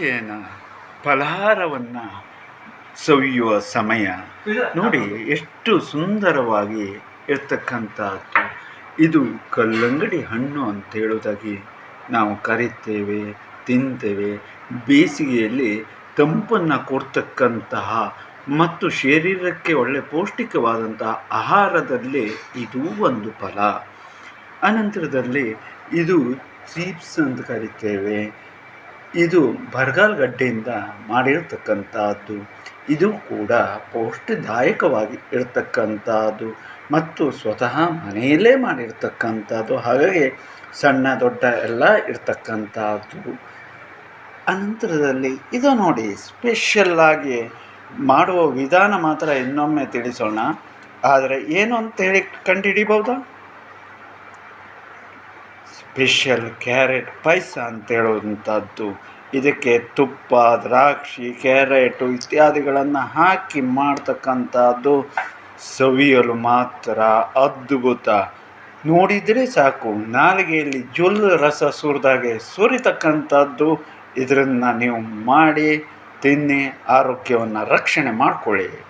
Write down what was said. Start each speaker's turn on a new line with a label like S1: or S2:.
S1: ಸಂಜೆಯ ಫಲಹಾರವನ್ನು ಸವಿಯುವ ಸಮಯ. ನೋಡಿ ಎಷ್ಟು ಸುಂದರವಾಗಿ ಇರ್ತಕ್ಕಂಥದ್ದು. ಇದು ಕಲ್ಲಂಗಡಿ ಹಣ್ಣು ಅಂತ ಹೇಳೋದಾಗಿ ನಾವು ಕರಿತೇವೆ ತಿಂತೇವೆ. ಬೇಸಿಗೆಯಲ್ಲಿ ತಂಪನ್ನು ಕೊಡ್ತಕ್ಕಂತಹ ಮತ್ತು ಶರೀರಕ್ಕೆ ಒಳ್ಳೆ ಪೌಷ್ಟಿಕವಾದಂತಹ ಆಹಾರದಲ್ಲಿ ಇದು ಒಂದು ಫಲ. ಅನಂತರದಲ್ಲಿ ಇದು ಸೀಪ್ಸ್ ಅಂತ ಕರಿತೇವೆ. ಇದು ಬರಗಾಲ ಗಡ್ಡೆಯಿಂದ ಮಾಡಿರ್ತಕ್ಕಂಥದ್ದು ಇದು ಕೂಡ ಪೌಷ್ಟಿದಾಯಕವಾಗಿ ಇರತಕ್ಕಂಥದ್ದು ಮತ್ತು ಸ್ವತಃ ಮನೆಯಲ್ಲೇ ಮಾಡಿರ್ತಕ್ಕಂಥದ್ದು ಹಾಗಾಗಿ ಸಣ್ಣ, ದೊಡ್ಡ ಎಲ್ಲ ಇರ್ತಕ್ಕಂಥದ್ದು ಅನಂತರದಲ್ಲಿ ಇದು ನೋಡಿ ಸ್ಪೆಷಲ್ಲಾಗಿ ಮಾಡುವ ವಿಧಾನ ಮಾತ್ರ ಇನ್ನೊಮ್ಮೆ ತಿಳಿಸೋಣ. ಆದರೆ ಏನು ಅಂತ ಹೇಳಿ ಕಂಡುಹಿಡಿಬಹುದಾ ಸ್ಪೆಷಲ್ ಕ್ಯಾರೆಟ್ ಪಾಯಸ ಅಂತ ಹೇಳುವಂಥದ್ದು ಇದಕ್ಕೆ ತುಪ್ಪ, ದ್ರಾಕ್ಷಿ, ಕ್ಯಾರೆಟು ಇತ್ಯಾದಿಗಳನ್ನು ಹಾಕಿ ಮಾಡ್ತಕ್ಕಂಥದ್ದು. ಸವಿಯಲು ಮಾತ್ರ ಅದ್ಭುತ. ನೋಡಿದರೆ ಸಾಕು, ನಾಲಿಗೆಯಲ್ಲಿ ಜೊಲ್ ರಸ ಸುರಿದಾಗೆ ಸುರಿತಕ್ಕಂಥದ್ದು. ಇದನ್ನು ನೀವು ಮಾಡಿ ತಿನ್ನಿ, ಆರೋಗ್ಯವನ್ನು ರಕ್ಷಣೆ ಮಾಡಿಕೊಳ್ಳಿ.